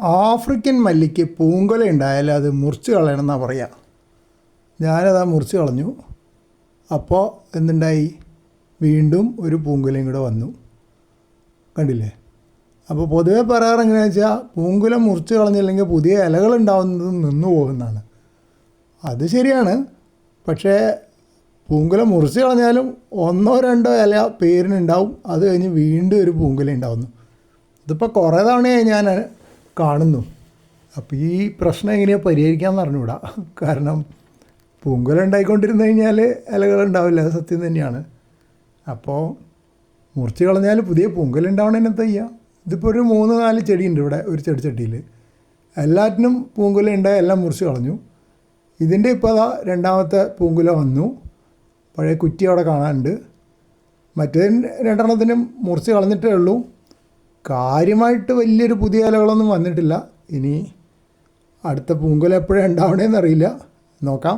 African മല്ലിക്ക് പൂങ്കൊല ഉണ്ടായാൽ അത് മുറിച്ച് കളയണം എന്നാണ് പറയുക ഞാനത് മുറിച്ച് കളഞ്ഞു. അപ്പോൾ എന്തുണ്ടായി? വീണ്ടും ഒരു പൂങ്കുലയും കൂടെ വന്നു. കണ്ടില്ലേ? അപ്പോൾ പൊതുവേ പറയാറ് എങ്ങനെയാണെന്ന് വെച്ചാൽ പൂങ്കുല മുറിച്ച് കളഞ്ഞില്ലെങ്കിൽ പുതിയ ഇലകൾ ഉണ്ടാവുന്നത് നിന്നു പോകുന്നതാണ്. അത് ശരിയാണ്. പക്ഷേ പൂങ്കുല മുറിച്ച് കളഞ്ഞാലും ഒന്നോ രണ്ടോ ഇല പേരിനുണ്ടാവും. അത് കഴിഞ്ഞ് വീണ്ടും ഒരു പൂങ്കുല ഉണ്ടാവുന്നു. ഇതിപ്പോൾ കുറേ തവണയായി ഞാൻ കാണുന്നു. അപ്പോൾ ഈ പ്രശ്നം എങ്ങനെയാണ് പരിഹരിക്കാമെന്ന് അറിഞ്ഞുകൂടാ കാരണം പൂങ്കുല ഉണ്ടായിക്കൊണ്ടിരുന്നു കഴിഞ്ഞാൽ ഇലകൾ ഉണ്ടാവില്ല അത് സത്യം തന്നെയാണ്. അപ്പോൾ മുറിച്ച് കളഞ്ഞാൽ പുതിയ പൂങ്കുല ഉണ്ടാവണതിന് എന്താ ചെയ്യുക ഇതിപ്പോൾ ഒരു മൂന്ന് നാല് ചെടിയുണ്ട് ഇവിടെ ഒരു ചെടി ചെടിച്ചട്ടിയിൽ എല്ലാറ്റിനും പൂങ്കുല ഉണ്ട് എല്ലാം മുറിച്ച് കളഞ്ഞു. ഇതിന്റെ ഇപ്പോൾ അതാ രണ്ടാമത്തെ പൂങ്കുല വന്നു. പഴയ കുറ്റി അവിടെ കാണാനുണ്ട്. മറ്റേ രണ്ടെണ്ണത്തിനും മുറിച്ച് കളഞ്ഞിട്ടേ ഉള്ളൂ. കാര്യമായിട്ട് വലിയൊരു പുതിയ ഇലകളൊന്നും വന്നിട്ടില്ല. ഇനി അടുത്ത പൂങ്കുല എപ്പോഴാണ് ഉണ്ടാവണേന്നറിയില്ല നോക്കാം.